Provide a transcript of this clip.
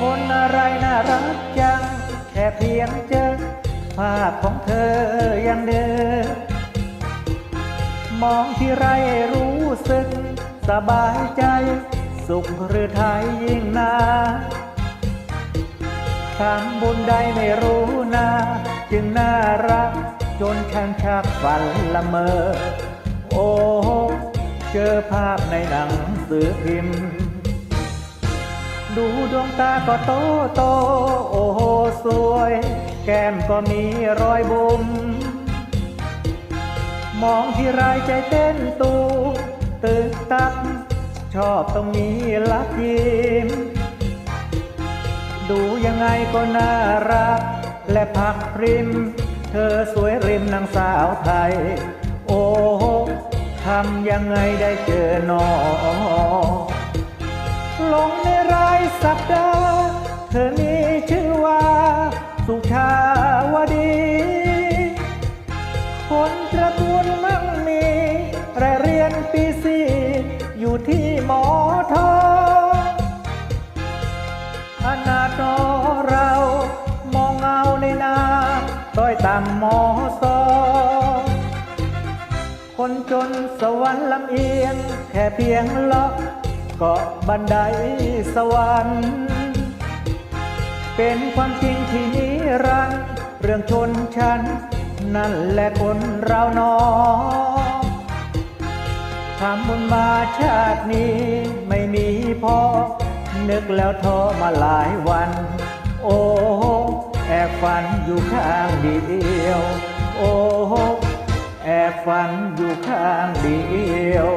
คนอะไรน่ารักจัง แค่เพียงเจอภาพของเธอยังเดิมมองที่ไรรู้สึก สบายใจ สุขหรือไทยยิ่งนาทำบุญใดไม่รู้นา จึงน่ารัก จนฉันชักฝันละเมอ โอ้ เจอภาพในหนังสือพิมพ์ ดูดวงตาก็โตโต โอ้โหสวย แก้มก็มีรอยบุมมองที่ไรใจเต้นตูตึกตัก ชอบตรงนี้ลักยิ้ม ดูยังไงก็น่ารัก และพักพริม เธอสวยริมนางสาวไทย โอ้ทำยังไงได้เจอหนอลง สุชาวดี คนตระกูลมั่งมีแต่เรียนปีสี่อยู่ที่หมอทองขนาดนอเรามองเงาในนาต้อยต่ำหมอสองคนจนสวรรค์ลำเอียง แค่เพียงเลาะเกาะบันไดสวรรค์ เป็นความจริงที่นิรันดร์เรื่องชนชั้น นั่นแหละคนเราหนอทำบุญมาชาตินี้ไม่มีพอ นึกแล้วท้อมาหลายวัน โอ้แอบฝันอยู่ข้างเดียว โอ้แอบฝันอยู่ข้างเดียว